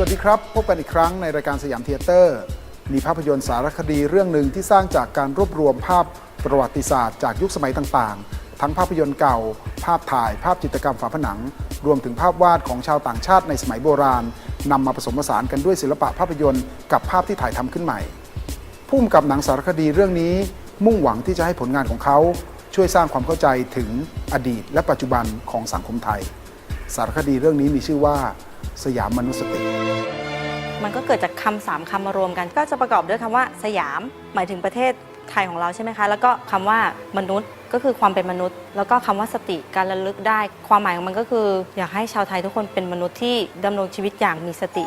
สวัสดีครับ พบกันอีกครั้งในรายการสยามเทเตอร์ มีภาพยนตร์สารคดีเรื่องหนึ่งที่สร้างจากการรวบรวมภาพประวัติศาสตร์จากยุคสมัยต่างๆ ทั้งภาพยนตร์เก่า ภาพถ่าย ภาพจิตรกรรมฝาผนัง รวมถึงภาพวาดของชาวต่างชาติในสมัยโบราณนำมาผสมผสานกันด้วยศิลปะภาพยนตร์กับภาพที่ถ่ายทำขึ้นใหม่ผู้กำกับหนังสารคดีเรื่องนี้ มุ่งหวังที่จะให้ผลงานของเขาช่วยสร้างความเข้าใจถึงอดีตและปัจจุบันของสังคมไทย สารคดีเรื่องนี้มีชื่อว่า สยามมนุษยสติ มันก็เกิดจากคำสามคำมารวมกัน ก็จะประกอบด้วยคำว่าสยาม หมายถึงประเทศไทยของเราใช่ไหมคะ แล้วก็คำว่ามนุษย์ก็คือความเป็นมนุษย์ แล้วก็คำว่าสติการระลึกได้ ความหมายของมันก็คือ อยากให้ชาวไทยทุกคนเป็นมนุษย์ที่ดำรงชีวิตอย่างมีสติ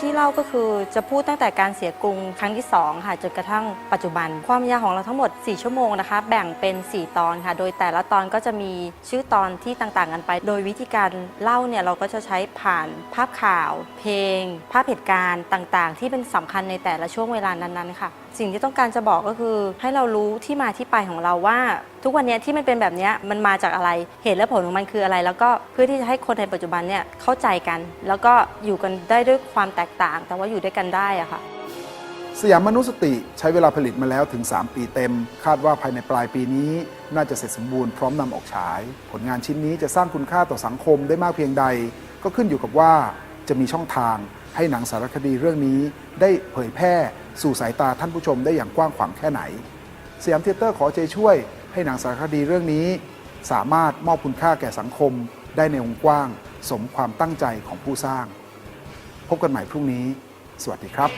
ที่เล่าก็คือจะพูดตั้งแต่การเสียกรุงครั้งที่ 2 ค่ะจนกระทั่งปัจจุบัน ความยาวของเราทั้งหมด 4 ชั่วโมงนะคะ แบ่งเป็น 4 ตอนค่ะ โดยแต่ละตอนก็จะมีชื่อตอนที่ต่างๆกันไป โดยวิธีการเล่าเนี่ยเราก็จะใช้ผ่านภาพข่าว เพลง ภาพเหตุการณ์ต่างๆ ที่เป็นสำคัญในแต่ละช่วงเวลานั้นๆค่ะ สิ่งที่ต้องการจะบอกก็คือให้เรารู้ที่มาที่ไปของเราว่าทุกวันนี้ที่มันเป็นแบบนี้มันมาจากอะไรเหตุและผลของมันคืออะไร แล้วก็เพื่อที่จะให้คนในปัจจุบันเนี่ยเข้าใจกัน แล้วก็อยู่กันได้ด้วยความแตกต่าง แต่ว่าอยู่ด้วยกันได้อะค่ะสยามมนุสติใช้เวลาผลิตมาแล้วถึง 3 ปีเต็ม คาดว่าภายในปลายปีนี้น่าจะเสร็จสมบูรณ์พร้อมนำออกฉาย ผลงานชิ้นนี้จะสร้างคุณค่าต่อสังคมได้มากเพียงใด ก็ขึ้นอยู่กับว่าจะมีช่องทาง ให้หนังสารคดีเรื่องนี้ ได้เผยแพร่สู่สายตาท่านผู้ชมได้อย่างกว้างขวางแค่ไหนสยามเทเตอร์ขอใจช่วย ให้หนังสารคดีเรื่องนี้ สามารถมอบคุณค่าแก่สังคมได้ในวงกว้าง สมความตั้งใจของผู้สร้าง พบกันใหม่พรุ่งนี้ สวัสดีครับ